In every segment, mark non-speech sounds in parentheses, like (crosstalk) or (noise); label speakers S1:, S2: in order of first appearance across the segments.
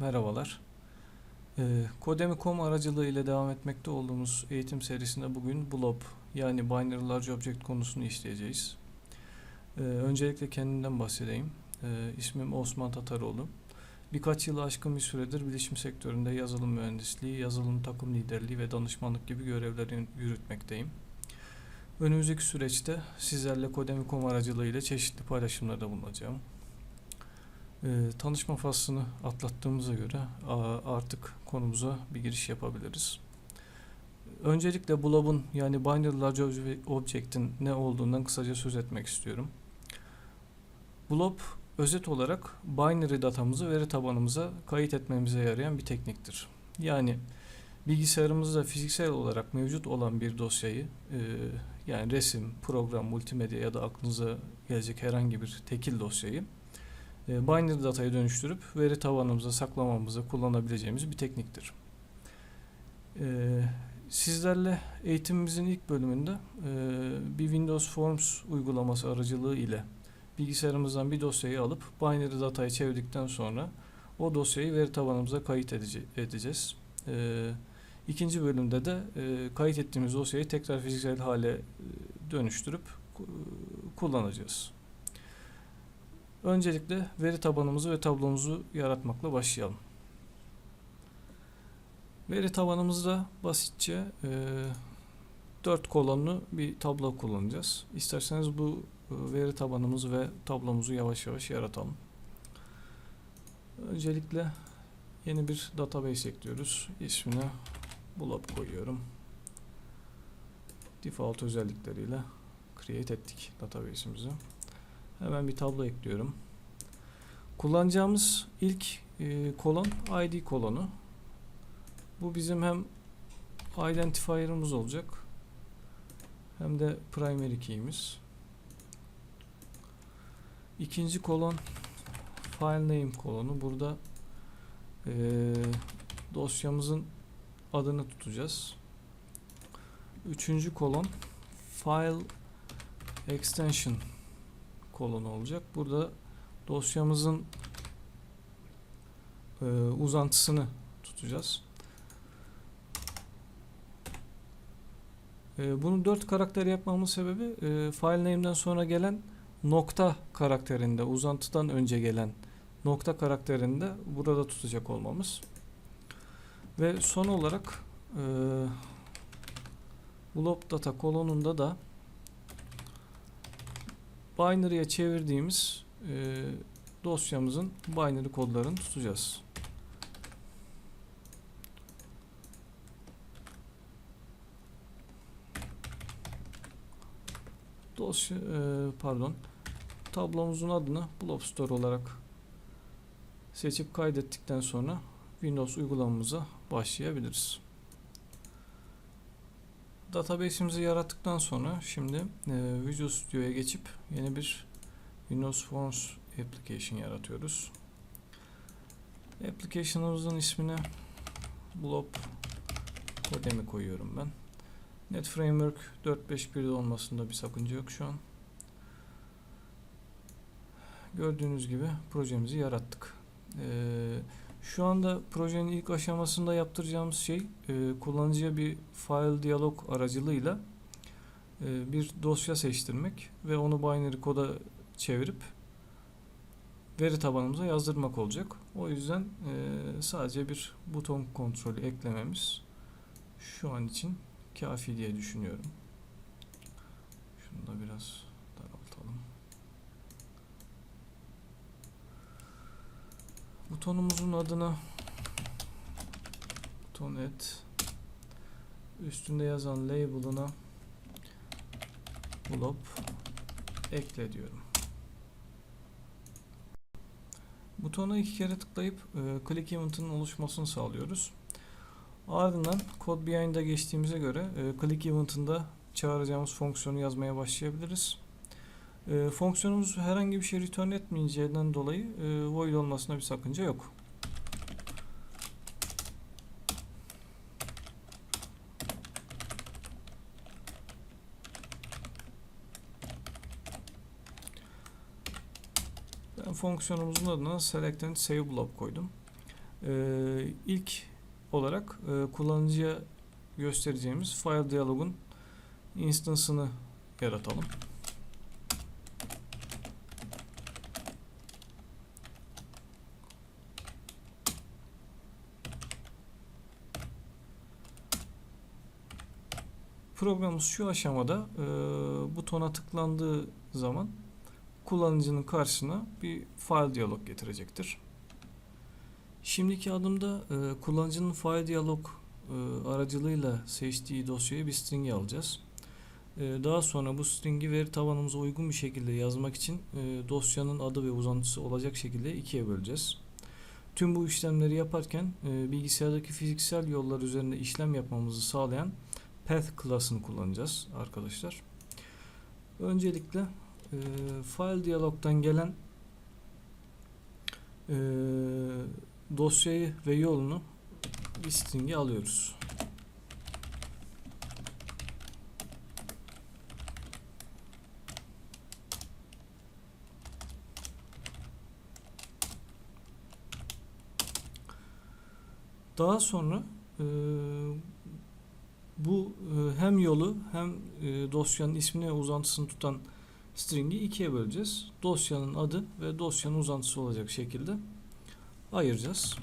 S1: merhabalar. Ee, Codemy.com aracılığı ile devam etmekte olduğumuz eğitim serisinde bugün blob yani Binary Large Object konusunu işleyeceğiz. Ee, öncelikle kendimden bahsedeyim. Ee, ismim Osman Tataroğlu. Birkaç yılı aşkın bir süredir bilişim sektöründe yazılım mühendisliği, yazılım takım liderliği ve danışmanlık gibi görevleri yürütmekteyim. Önümüzdeki süreçte sizlerle Codemy.com aracılığı ile çeşitli paylaşımlarda bulunacağım. Ee, tanışma faslını atlattığımıza göre artık konumuza bir giriş yapabiliriz. Öncelikle Blob'un yani Binary Large Obje- Object'in ne olduğundan kısaca söz etmek istiyorum. Blob özet olarak binary datamızı veri tabanımıza kayıt etmemize yarayan bir tekniktir. Yani bilgisayarımızda fiziksel olarak mevcut olan bir dosyayı e, yani resim, program, multimedya ya da aklınıza gelecek herhangi bir tekil dosyayı e, binary dataya dönüştürüp veri tabanımıza saklamamıza kullanabileceğimiz bir tekniktir. E, sizlerle eğitimimizin ilk bölümünde e, bir Windows Forms uygulaması aracılığı ile bilgisayarımızdan bir dosyayı alıp binary dataya çevirdikten sonra o dosyayı veri tabanımıza kayıt edece- edeceğiz. E, ikinci bölümde de e, kayıt ettiğimiz dosyayı tekrar fiziksel hale e, dönüştürüp ku- kullanacağız. Öncelikle veri tabanımızı ve tablomuzu yaratmakla başlayalım. Veri tabanımızda basitçe e, 4 kolonlu bir tablo kullanacağız. İsterseniz bu e, veri tabanımızı ve tablomuzu yavaş yavaş yaratalım. Öncelikle yeni bir database ekliyoruz. İsmine blob koyuyorum. Default özellikleriyle create ettik database'imizi. Hemen bir tablo ekliyorum. Kullanacağımız ilk e, kolon ID kolonu. Bu bizim hem identifier'ımız olacak hem de primary key'imiz. İkinci kolon file name kolonu. Burada e, dosyamızın adını tutacağız. Üçüncü kolon file extension kolonu olacak. Burada dosyamızın e, uzantısını tutacağız. E, bunu dört karakter yapmamın sebebi e, file name'den sonra gelen nokta karakterinde uzantıdan önce gelen nokta karakterinde burada tutacak olmamız. Ve son olarak e, blob data kolonunda da binary'e çevirdiğimiz e, dosyamızın binary kodlarını tutacağız. Dosya e, pardon tablomuzun adını Blob Store olarak seçip kaydettikten sonra Windows uygulamamıza başlayabiliriz. Database'imizi yarattıktan sonra şimdi e, Visual Studio'ya geçip yeni bir Windows Forms application yaratıyoruz. Application'ımızın ismine Blob Codem'i koyuyorum ben. Net Framework 4.5.1'de olmasında bir sakınca yok şu an. Gördüğünüz gibi projemizi yarattık. Ee, şu anda projenin ilk aşamasında yaptıracağımız şey e, kullanıcıya bir file diyalog aracılığıyla e, bir dosya seçtirmek ve onu binary koda çevirip veri tabanımıza yazdırmak olacak. O yüzden e, sadece bir buton kontrolü eklememiz şu an için kafi diye düşünüyorum. Şunu da biraz Butonumuzun adına buton et üstünde yazan label'ına blob ekle diyorum. Butona iki kere tıklayıp e, click event'ın oluşmasını sağlıyoruz. Ardından code behind'a geçtiğimize göre e, click event'ında çağıracağımız fonksiyonu yazmaya başlayabiliriz. E, fonksiyonumuz herhangi bir şey return etmeyeceğinden dolayı e, void olmasına bir sakınca yok. Ben fonksiyonumuzun adına select and save blob koydum. Ee, ilk olarak e, kullanıcıya göstereceğimiz file diyalogun instance'ını yaratalım. Programımız şu aşamada e, butona tıklandığı zaman kullanıcının karşısına bir file diyalog getirecektir. Şimdiki adımda e, kullanıcının file diyalog e, aracılığıyla seçtiği dosyayı bir string'e alacağız. E, daha sonra bu string'i veri tabanımıza uygun bir şekilde yazmak için e, dosyanın adı ve uzantısı olacak şekilde ikiye böleceğiz. Tüm bu işlemleri yaparken e, bilgisayardaki fiziksel yollar üzerinde işlem yapmamızı sağlayan path klasını kullanacağız arkadaşlar. Öncelikle e, file diyalogdan gelen e, dosyayı ve yolunu bir string'e alıyoruz. Daha sonra e, bu e, hem yolu hem e, dosyanın ismini ve uzantısını tutan string'i ikiye böleceğiz. Dosyanın adı ve dosyanın uzantısı olacak şekilde ayıracağız.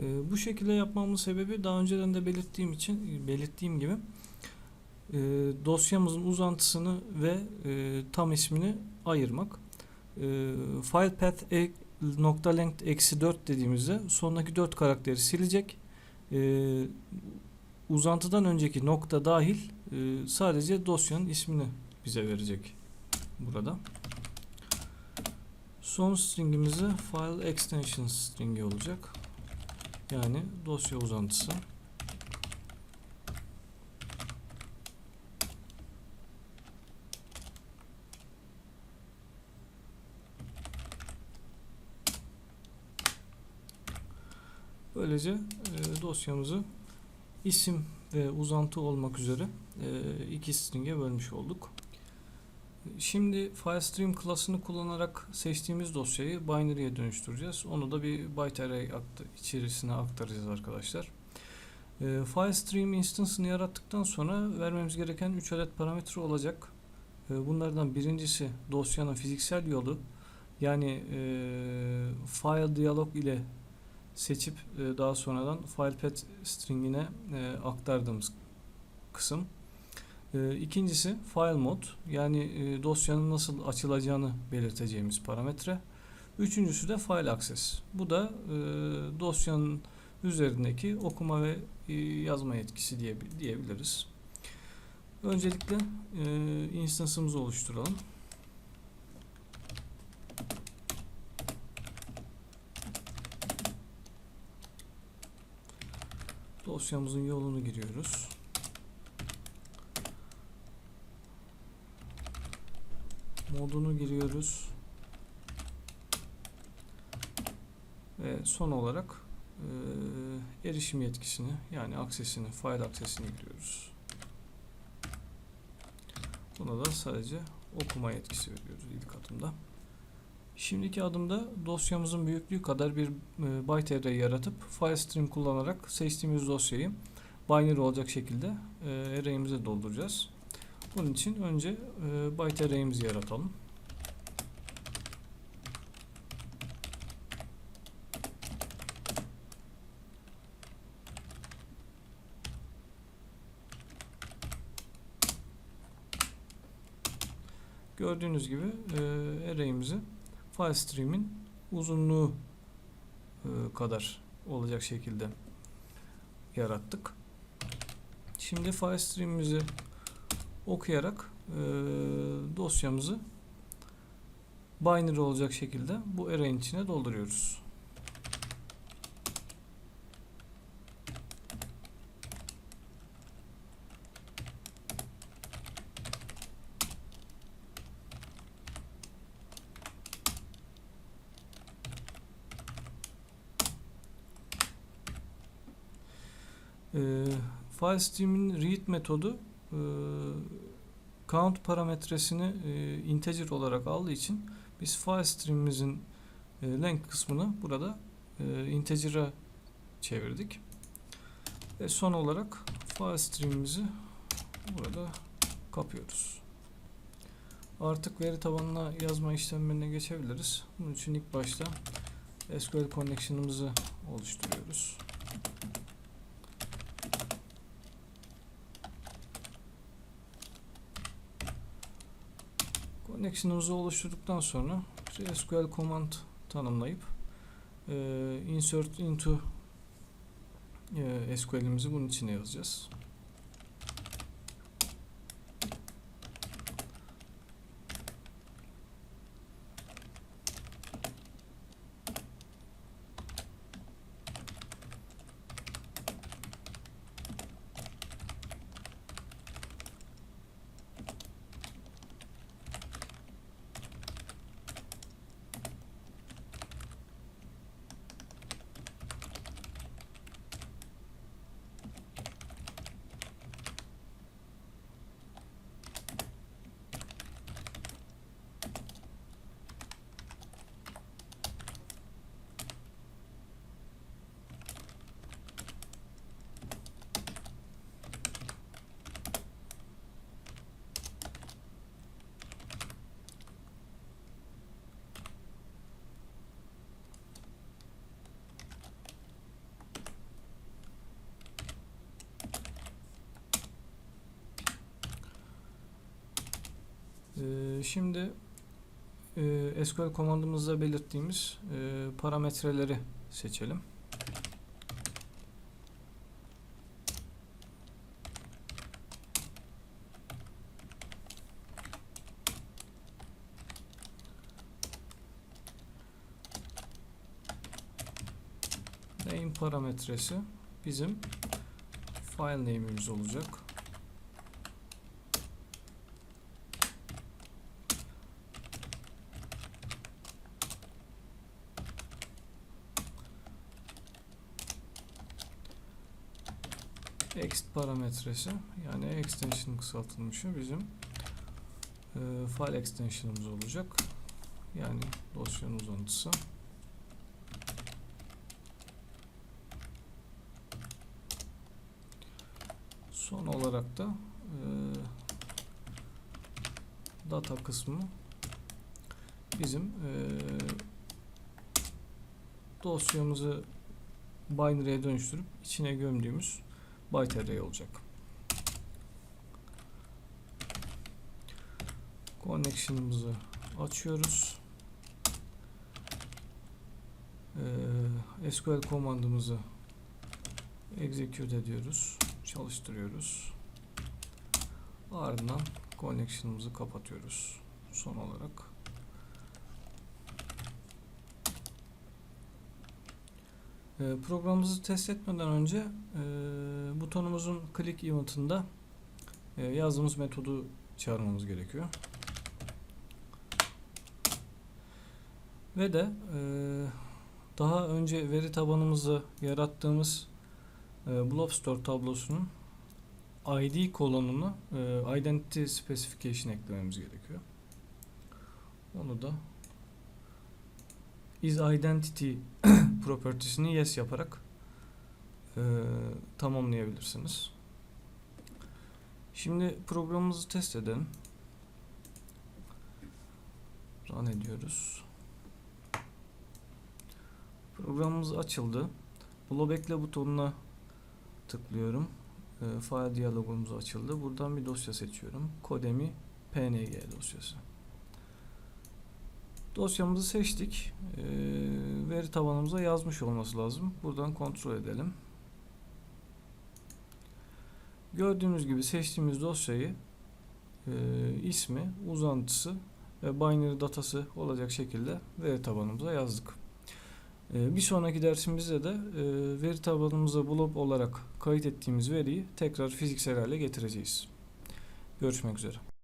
S1: Ee, bu şekilde yapmamın sebebi daha önceden de belirttiğim için belirttiğim gibi e, dosyamızın uzantısını ve e, tam ismini ayırmak. E, file path e, nokta length eksi 4 dediğimizde sondaki 4 karakteri silecek. E, uzantıdan önceki nokta dahil e, sadece dosyanın ismini bize verecek burada. Son stringimiz de file extension stringi olacak. Yani dosya uzantısı. Böylece e, dosyamızı isim ve uzantı olmak üzere e, iki string'e bölmüş olduk. Şimdi FileStream klasını kullanarak seçtiğimiz dosyayı binary'e dönüştüreceğiz. Onu da bir byte array içerisine aktaracağız arkadaşlar. E, FileStream instance'ını yarattıktan sonra vermemiz gereken 3 adet parametre olacak. E, bunlardan birincisi dosyanın fiziksel yolu yani e, file diyalog ile seçip e, daha sonradan file path stringine e, aktardığımız kısım. E, ikincisi file mod yani e, dosyanın nasıl açılacağını belirteceğimiz parametre. Üçüncüsü de file access. Bu da e, dosyanın üzerindeki okuma ve e, yazma yetkisi diye, diyebiliriz. Öncelikle e, instance'ımızı oluşturalım. Dosyamızın yolunu giriyoruz. Modunu giriyoruz. Ve son olarak e, erişim yetkisini yani aksesini, file aksesini giriyoruz. Buna da sadece okuma yetkisi veriyoruz ilk adımda. Şimdiki adımda dosyamızın büyüklüğü kadar bir e, byte array yaratıp FileStream kullanarak seçtiğimiz dosyayı binary olacak şekilde e, array'imize dolduracağız. Bunun için önce e, byte array'imizi yaratalım. Gördüğünüz gibi e, array'imizi file stream'in uzunluğu e, kadar olacak şekilde yarattık. Şimdi file stream'imizi okuyarak e, dosyamızı binary olacak şekilde bu array'in içine dolduruyoruz. E, file stream'in read metodu e, count parametresini e, integer olarak aldığı için biz file stream'imizin e, length kısmını burada e, integer'a çevirdik. Ve son olarak file stream'imizi burada kapıyoruz. Artık veri tabanına yazma işlemlerine geçebiliriz. Bunun için ilk başta SQL connection'ımızı oluşturuyoruz. Connection'ımızı oluşturduktan sonra SQL command tanımlayıp e, insert into e, SQL'imizi bunun içine yazacağız. Ee, şimdi e, SQL komandımızda belirttiğimiz e, parametreleri seçelim. Name parametresi bizim file name'imiz olacak. Ext parametresi yani extension kısaltılmışı bizim e, file extension'ımız olacak. Yani dosyanın uzantısı. Son olarak da e, data kısmı bizim e, dosyamızı binary'e dönüştürüp içine gömdüğümüz byte array olacak. Connection'ımızı açıyoruz. Ee, SQL komandımızı execute ediyoruz. Çalıştırıyoruz. Ardından connection'ımızı kapatıyoruz. Son olarak. Ee, Programımızı test etmeden önce e, butonumuzun click event'ında e, yazdığımız metodu çağırmamız gerekiyor. Ve de e, daha önce veri tabanımızı yarattığımız e, Blob Store tablosunun ID kolonunu e, Identity Specification eklememiz gerekiyor. Onu da is identity (coughs) propertiesini yes yaparak e, tamamlayabilirsiniz. Şimdi programımızı test edelim. Run ediyoruz. Programımız açıldı. Blob ekle butonuna tıklıyorum. E, file diyalogumuz açıldı. Buradan bir dosya seçiyorum. Kodemi png dosyası. Dosyamızı seçtik. Ee, veri tabanımıza yazmış olması lazım. Buradan kontrol edelim. Gördüğünüz gibi seçtiğimiz dosyayı e, ismi, uzantısı ve binary datası olacak şekilde veri tabanımıza yazdık. E, bir sonraki dersimizde de e, veri tabanımıza blob olarak kayıt ettiğimiz veriyi tekrar fiziksel hale getireceğiz. Görüşmek üzere.